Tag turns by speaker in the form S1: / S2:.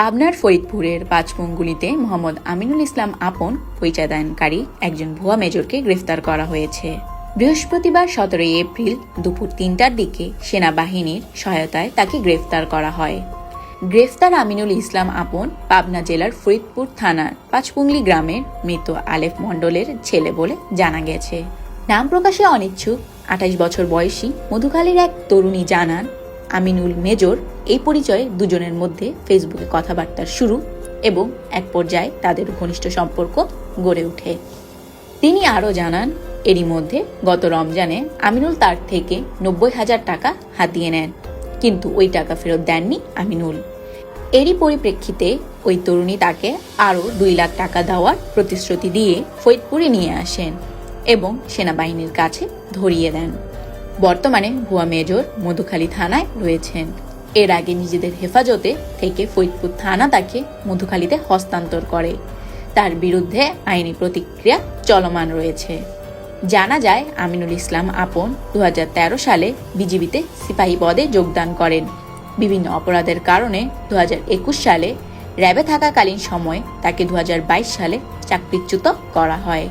S1: পাবনার ফরিদপুরের পাঁচমঙ্গুলিতে মোহাম্মদ আমিনুল ইসলাম আপন পরিচয়দানকারী একজন ভুয়া মেজরকে গ্রেফতার করা হয়েছে। বৃহস্পতিবার সতেরোই এপ্রিল দুপুর তিনটার দিকে সেনাবাহিনীর সহায়তায় তাকে গ্রেফতার করা হয়। গ্রেফতার আমিনুল ইসলাম আপন পাবনা জেলার ফরিদপুর থানার পাঁচপুংলি গ্রামের মৃত আলেফ মণ্ডলের ছেলে বলে জানা গেছে। নাম প্রকাশে অনিচ্ছুক, আঠাশ বছর বয়সী মধুখালীর এক তরুণী জানান আমিনুল মেজর এই পরিচয়ে দুজনের মধ্যে ফেসবুকে কথাবার্তার শুরু এবং এক পর্যায়ে তাদের ঘনিষ্ঠ সম্পর্ক গড়ে ওঠে। তিনি আরও জানান, এরই মধ্যে গত রমজানে আমিনুল তার থেকে নব্বই হাজার টাকা হাতিয়ে নেন, কিন্তু ওই টাকা ফেরত দেননি আমিনুল। এরই পরিপ্রেক্ষিতে ওই তরুণী তাকে আরও দুই লাখ টাকা দেওয়ার প্রতিশ্রুতি দিয়ে ফরিদপুরে নিয়ে আসেন এবং সেনাবাহিনীর কাছে ধরিয়ে দেন। বর্তমানে ভুয়া মেজর মধুখালী থানায় রয়েছেন। এর আগে নিজেদের হেফাজতে থেকে ফরিদপুর থানা তাকে মধুখালীতে হস্তান্তর করে। তার বিরুদ্ধে আইনি প্রতিক্রিয়া চলমান রয়েছে। জানা যায়, আমিনুল ইসলাম আপন দু হাজার তেরো সালে বিজিবিতে সিপাহী পদে যোগদান করেন। বিভিন্ন অপরাধের কারণে দু হাজার একুশ সালে র্যাবে থাকাকালীন সময়ে তাকে দু হাজার বাইশ সালে চাকরিচ্যুত করা হয়।